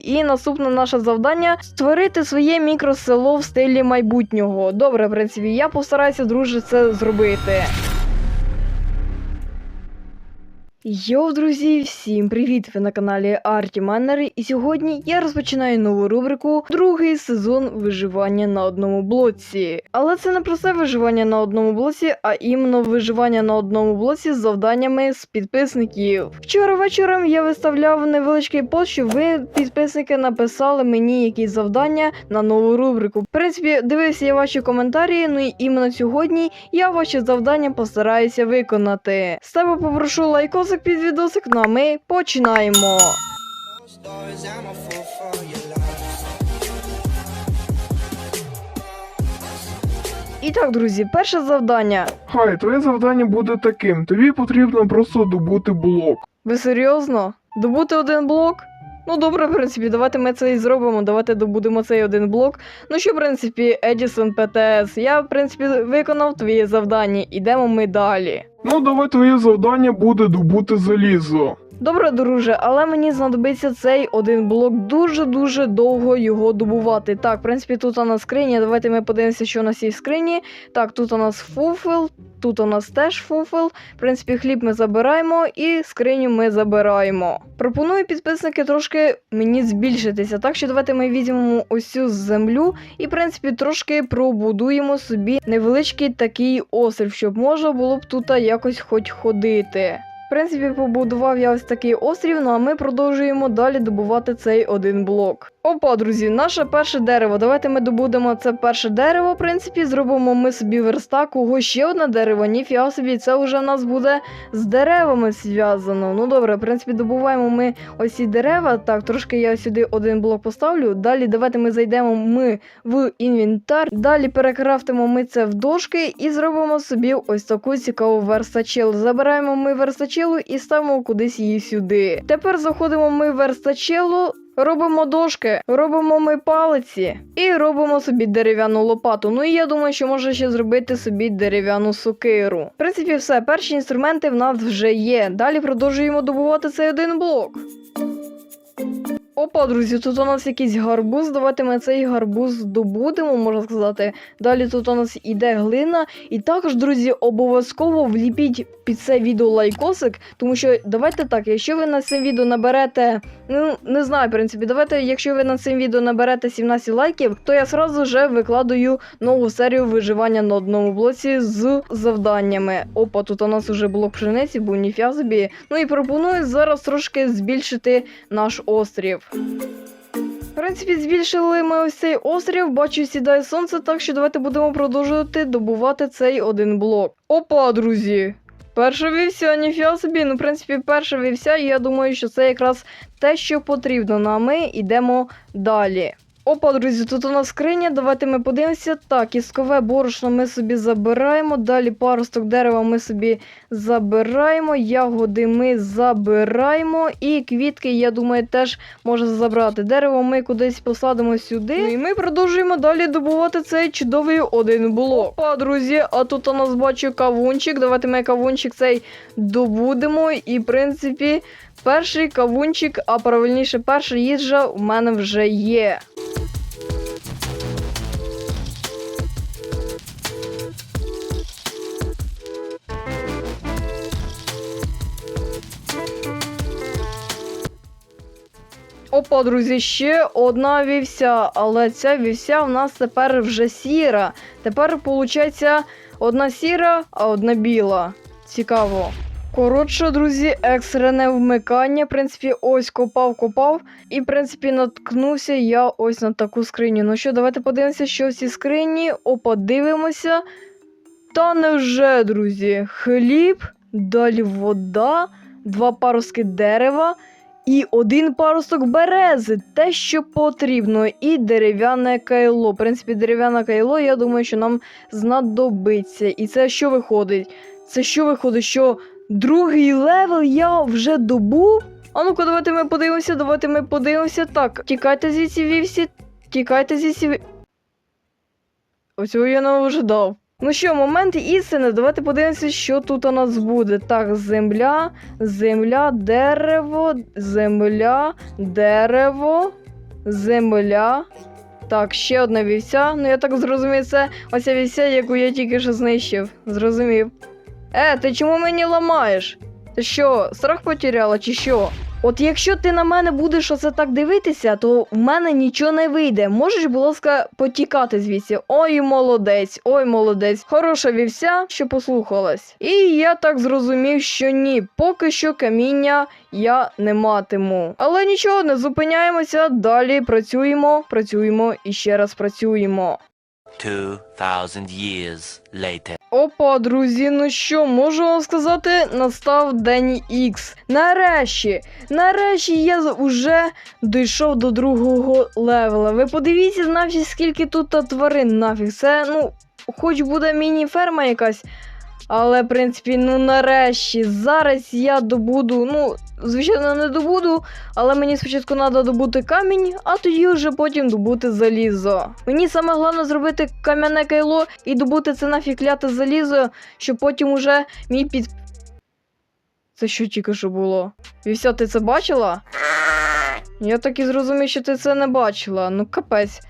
І наступне наше завдання створити своє мікросело в стилі майбутнього. Добре, в принципі, я постараюся, друже, це зробити. Йоу, друзі, всім привіт! Ви на каналі Арті Маннери, і сьогодні я розпочинаю нову рубрику Другий сезон виживання на одному блоці. Але це не просте виживання на одному блоці, а іменно виживання на одному блоці з завданнями з підписників. Вчора вечором я виставляв невеличкий пост, що ви, підписники, написали мені якісь завдання на нову рубрику. В принципі, дивився я ваші коментарі, ну і іменно сьогодні я ваші завдання постараюся виконати. З тебе попрошу лайкосик під відосик, ну а ми починаємо. І так, друзі, перше завдання. Хай, твоє завдання буде таким. Тобі потрібно просто добути блок. Ви серйозно? Добути один блок? Ну добре, в принципі, давайте ми це і зробимо. Давайте добудемо цей один блок. Ну що, в принципі, Едісон ПТС, я, в принципі, виконав твоє завдання. Ідемо ми далі. Ну, давай твоє завдання буде добути залізо. Добре, друже, але мені знадобиться цей один блок дуже-дуже довго його добувати. Так, в принципі, тут у нас скриня. Давайте ми подивимося, що у нас є в скрині. Так, тут у нас фуфел, тут у нас теж фуфел. В принципі, хліб ми забираємо і скриню ми забираємо. Пропоную підписники трошки мені збільшитися. Так що давайте ми візьмемо ось цю землю і, в принципі, трошки пробудуємо собі невеличкий такий острів, щоб можна було б тут якось хоч ходити. Принципі, побудував я ось такий острів, ну а ми продовжуємо далі добувати цей один блок. Опа, друзі, наше перше дерево. Давайте ми добудемо це перше дерево. В принципі, зробимо ми собі верстак. Ого, ще одне дерево. Ніфіга собі, це вже в нас буде з деревами зв'язано. Ну добре, в принципі, добуваємо ми ось ці дерева. Так, трошки я сюди один блок поставлю. Далі давайте ми зайдемо ми в інвентар. Далі перекрафтимо ми це в дошки і зробимо собі ось таку цікаву верстачелу. Забираємо ми верстачелу і ставимо кудись її сюди. Тепер заходимо ми в верстачелу. Робимо дошки, робимо ми палиці і робимо собі дерев'яну лопату. Ну і я думаю, що можна ще зробити собі дерев'яну сокиру. В принципі, все, перші інструменти в нас вже є. Далі продовжуємо добувати цей один блок. Опа, друзі, тут у нас якийсь гарбуз. Давайте ми цей гарбуз добудемо, можна сказати. Далі тут у нас іде глина. І також, друзі, обов'язково вліпіть під це відео лайкосик, тому що давайте так, якщо ви на цим відео наберете, ну не знаю, в принципі, давайте, якщо ви на цим відео наберете 17 лайків, то я сразу вже викладаю нову серію виживання на одному блоці з завданнями. Опа, тут у нас вже блок пшениці, був ніфіга собі. Ну і пропоную зараз трошки збільшити наш острів. В принципі, збільшили ми ось цей острів, бачу, сідає сонце, так що давайте будемо продовжувати добувати цей один блок. Опа, друзі! Перша вівся, ніфіга собі. Ну, в принципі, перша вівся, і я думаю, що це якраз те, що потрібно. Ну, ми йдемо далі. Опа, друзі, тут у нас скриня. Давайте ми подивимося. Так, іскове борошно ми собі забираємо. Далі паросток дерева ми собі забираємо. Ягоди ми забираємо. І квітки, я думаю, теж можна забрати. Дерево ми кудись посадимо сюди. Ну, і ми продовжуємо далі добувати цей чудовий один блок. Опа, друзі, а тут у нас бачу кавунчик. Давайте ми кавунчик цей добудемо. І, в принципі, перший кавунчик, а правильніше, перша їжа у мене вже є. Опа, друзі, ще одна вівся, але ця вівся в нас тепер вже сіра. Тепер, виходить, одна сіра, а одна біла. Цікаво. Коротше, друзі, екстрене вмикання. В принципі, ось копав, копав. І, в принципі, наткнувся я ось на таку скриню. Ну що, давайте подивимося, що в цій скрині. Опа, дивимося. Та невже, друзі, хліб, далі вода, два паруски дерева. І один паросток берези, те, що потрібно, і дерев'яне кайло. В принципі, дерев'яне кайло, я думаю, що нам знадобиться. І це що виходить? Це що виходить, що другий левел я вже добув? А ну-ка, давайте ми подивимося, давайте ми подивимося. Так, тікайте звідси вівсі, тікайте звідси. ві- Оцього я не ожидав. Ну що, момент істини, давайте подивимося, що тут у нас буде. Так, земля, земля, дерево, земля, дерево. земля. Так, ще одна вівця. Ну я так зрозумів, це оця вівця, яку я тільки що знищив. Зрозумів. Е, ти чому мені ламаєш? Ти що, страх потеряла чи що? От якщо ти на мене будеш оце так дивитися, то в мене нічого не вийде. Можеш, будь ласка, потікати звідси. Ой, молодець, ой, молодець. Хороша вівця, що послухалась. І я так зрозумів, що ні, поки що каміння я не матиму. Але нічого, не зупиняємося. Далі працюємо, працюємо і ще раз працюємо. 2,000 years later. Опа, друзі, ну що, можу вам сказати, настав день Х. Нарешті, нарешті я вже дійшов до другого левела. Ви подивіться навіть скільки тут тварин нафіг. Це, ну, хоч буде міні-ферма якась. Але, в принципі, ну нарешті, зараз я добуду, ну, звичайно, не добуду, але мені спочатку треба добути камінь, а тоді вже потім добути залізо. Мені саме головне зробити кам'яне кайло і добути це нафіг кляте залізо, щоб потім уже мій під. Це що тільки що було? Вівся, ти це бачила? Я так і зрозумів, що ти це не бачила. Ну, капець.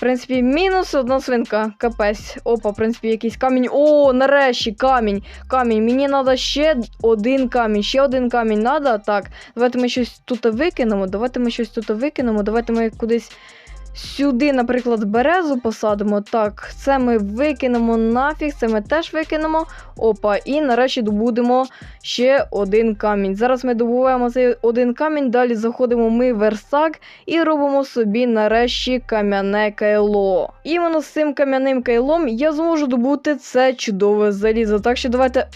В принципі, мінус одна свинка. Капець. Опа, в принципі, якийсь камінь. О, нарешті камінь. Камінь. Мені треба ще один камінь. Ще один камінь треба. Так. Давайте ми щось тут викинемо. Давайте ми щось тут викинемо. Давайте ми кудись сюди, наприклад, березу посадимо. Так, це ми викинемо нафіг, це ми теж викинемо. Опа, і нарешті добудемо ще один камінь. Зараз ми добуваємо цей один камінь, далі заходимо ми в верстак і робимо собі нарешті кам'яне кайло. Іменно з цим кам'яним кайлом я зможу добути це чудове залізо. Так що давайте.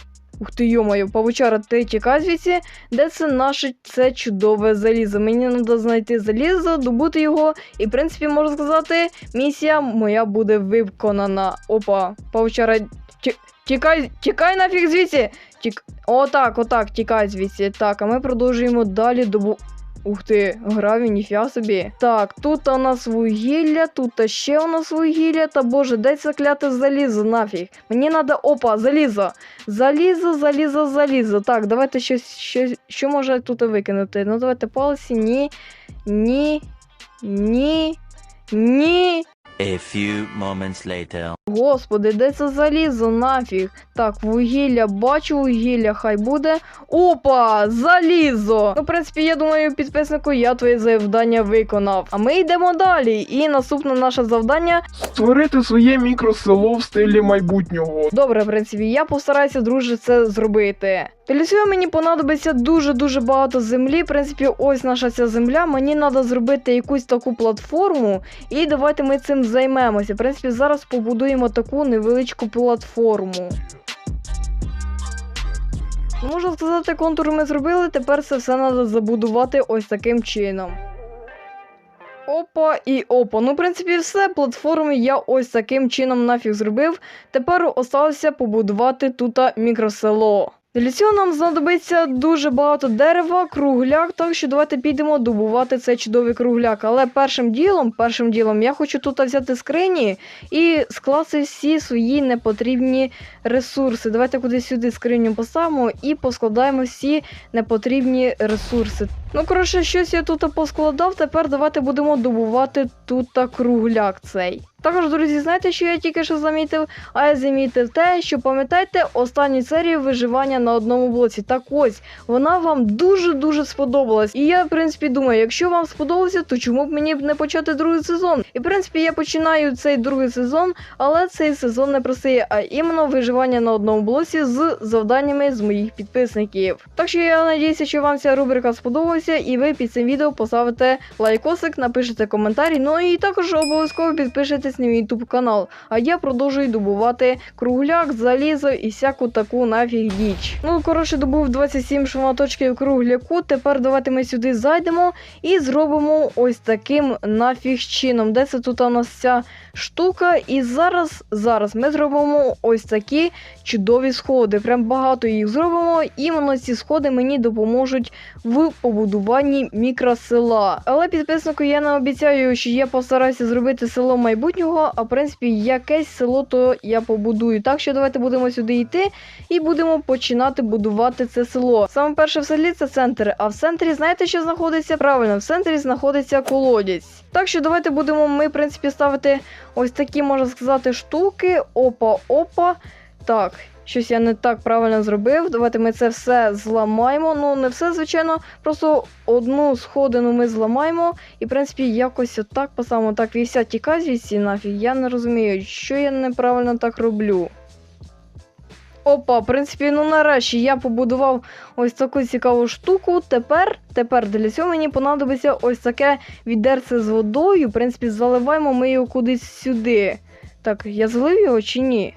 Ух ти, йомаю, павучара, ти тікай звідси, де це наше це чудове залізо. Мені треба знайти залізо, добути його, і в принципі можна сказати, місія моя буде виконана. Опа, павучара, ті- тікай, тікай нафіг звідси. Тік... Отак, отак, тікай звідси. Так, а ми продовжуємо далі добу. Ух ти, гравій, ніфіга собі. Так, тут у нас вугілля, тут ще у нас вугілля. Та боже, де це кляте залізо нафіг. Мені треба, опа, залізо. Залізо, залізо, залізо. Так, давайте щось, щось що може тут викинути. Ну, давайте палиці. Ні, ні, ні, ні. A few moments later. Господи, де це залізо нафіг? Так, вугілля, бачу вугілля, хай буде. Опа! Залізо! Ну, в принципі, я думаю, підписнику, я твоє завдання виконав. А ми йдемо далі. І наступне наше завдання. Створити своє мікросело в стилі майбутнього. Добре, в принципі, я постараюся, друже, це зробити. Для цього мені понадобиться дуже-дуже багато землі. В принципі, ось наша ця земля. Мені треба зробити якусь таку платформу. І давайте ми цим займемося. В принципі, зараз побудуємо таку невеличку платформу. Можна сказати, контур ми зробили, тепер це все треба забудувати ось таким чином. Опа і опа. Ну, в принципі, все. Платформи я ось таким чином нафіг зробив. Тепер осталося побудувати тут мікросело. Для цього нам знадобиться дуже багато дерева, кругляк, так що давайте підемо добувати цей чудовий кругляк. Але першим ділом, першим ділом я хочу тут взяти скрині і скласти всі свої непотрібні ресурси. Давайте кудись сюди скриню поставимо і поскладаємо всі непотрібні ресурси. Ну, коротше, щось я тут поскладав. Тепер давайте будемо добувати тут кругляк цей. Також, друзі, знаєте, що я тільки що замітив? А я замітив те, що пам'ятаєте останню серію виживання на одному блоці. Так ось, вона вам дуже-дуже сподобалась. І я, в принципі, думаю, якщо вам сподобалося, то чому б мені не почати другий сезон? І в принципі, я починаю цей другий сезон, але цей сезон не простий, а іменно виживання на одному блоці з завданнями з моїх підписників. Так що я надіюся, що вам ця рубрика сподобалася, і ви під цим відео поставите лайкосик, напишете коментарі. Ну і також обов'язково підпишитесь на мій YouTube канал. А я продовжую добувати кругляк, залізо і всяку таку нафіг діч. Ну коротше, добув 27 шматочків кругляку. Тепер давайте ми сюди зайдемо і зробимо ось таким нафіг чином. Де це тут у нас ця штука? І зараз, зараз ми зробимо ось такі чудові сходи. Прям багато їх зробимо. Іменно ці сходи мені допоможуть в побудуванні мікросела. Але підписнику я не обіцяю, що я постараюся зробити село майбутнього. а в принципі якесь село то я побудую. Так що давайте будемо сюди йти і будемо починати будувати це село. Саме перше в селі це центр. А в центрі знаєте, що знаходиться? Правильно, в центрі знаходиться колодязь. Так що давайте будемо ми, в принципі, ставити ось такі, можна сказати, штуки. Опа, опа. Так, щось я не так правильно зробив. Давайте ми це все зламаємо. Ну, не все, звичайно, просто одну сходину ми зламаємо. І, в принципі, якось отак поставимо. Так, вівся тікай звідси нафіг. Я не розумію, що я неправильно так роблю. Опа, в принципі, ну нарешті я побудував ось таку цікаву штуку. Тепер, тепер для цього мені понадобиться ось таке відерце з водою. В принципі, заливаємо ми його кудись сюди. Так, я залив його чи ні?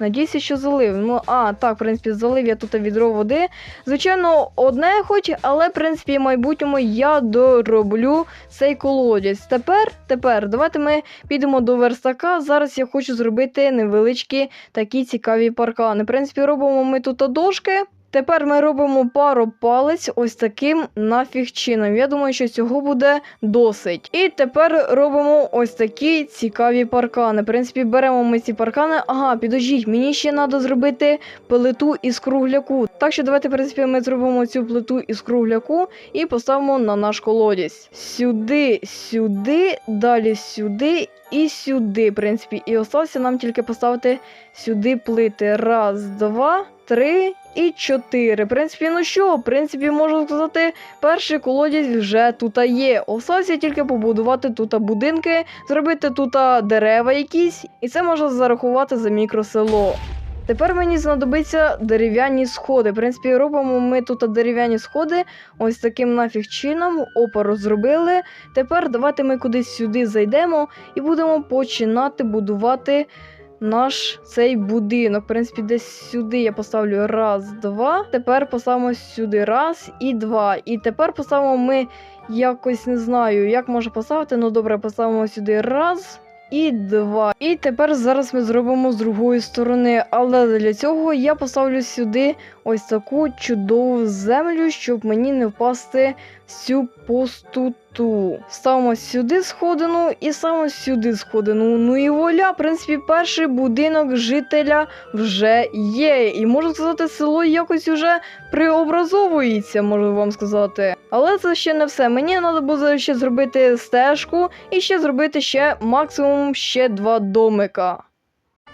Надіюся, що залив. Ну, а, так, в принципі, залив я тут відро води. Звичайно, одне хоч, але, в принципі, в майбутньому я дороблю цей колодязь. Тепер, тепер, давайте ми підемо до верстака. Зараз я хочу зробити невеличкі такі цікаві паркани. В принципі, робимо ми тут дошки. Тепер ми робимо пару палець ось таким нафіг чином. Я думаю, що цього буде досить. І тепер робимо ось такі цікаві паркани. В принципі, беремо ми ці паркани. Ага, підождіть, мені ще треба зробити плиту із кругляку. Так що давайте, в принципі, ми зробимо цю плиту із кругляку і поставимо на наш колодязь. Сюди, сюди, далі сюди і сюди, в принципі. І осталося нам тільки поставити сюди плити. Раз, два, три і чотири. В принципі, ну що, в принципі, можу сказати, перший колодязь вже тут є. Осталося тільки побудувати тут будинки, зробити тут дерева якісь, і це можна зарахувати за мікросело. Тепер мені знадобиться дерев'яні сходи. В принципі, робимо ми тут дерев'яні сходи ось таким нафіг чином. Опа, розробили. Тепер давайте ми кудись сюди зайдемо і будемо починати будувати наш цей будинок. В принципі, десь сюди я поставлю раз, два. Тепер поставимо сюди раз і два. І тепер поставимо ми якось не знаю, як можна поставити. Ну добре, поставимо сюди раз. І два. І тепер зараз ми зробимо з другої сторони. Але для цього я поставлю сюди ось таку чудову землю, щоб мені не впасти в цю пустоту. Ставимо сюди сходину і ставимо сюди сходину. Ну і воля, в принципі, перший будинок жителя вже є. І можу сказати, село якось уже преобразовується, можу вам сказати. Але це ще не все. Мені треба буде ще зробити стежку і ще зробити ще максимум ще два домика.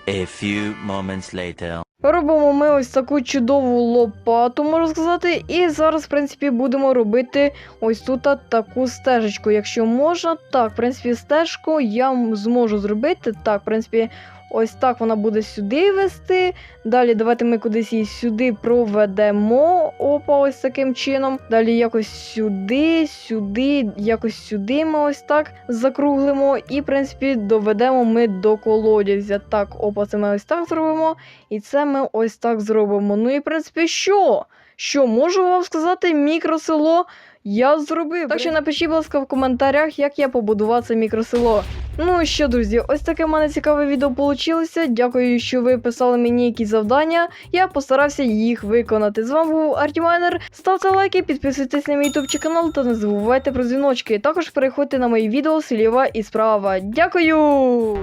A few moments later. Робимо ми ось таку чудову лопату, можу сказати. І зараз, в принципі, будемо робити ось тут таку стежечку. Якщо можна, так, в принципі, стежку я зможу зробити. Так, в принципі, ось так вона буде сюди вести. Далі давайте ми кудись її сюди проведемо. Опа, ось таким чином. Далі якось сюди, сюди, якось сюди ми ось так закруглимо. І, в принципі, доведемо ми до колодязя. Так, опа, це ми ось так зробимо. І це ми ось так зробимо. Ну і в принципі, що? Що можу вам сказати, мікросело я зробив. Так що напишіть, будь ласка, в коментарях, як я побудував це мікросело. Ну що, друзі, ось таке в мене цікаве відео вийшло. Дякую, що ви писали мені якісь завдання. Я постарався їх виконати. З вами був Артімайнер. Ставте лайки, підписуйтесь на мій ютубчик канал та не забувайте про дзвіночки. Також переходьте на мої відео сліва і справа. Дякую!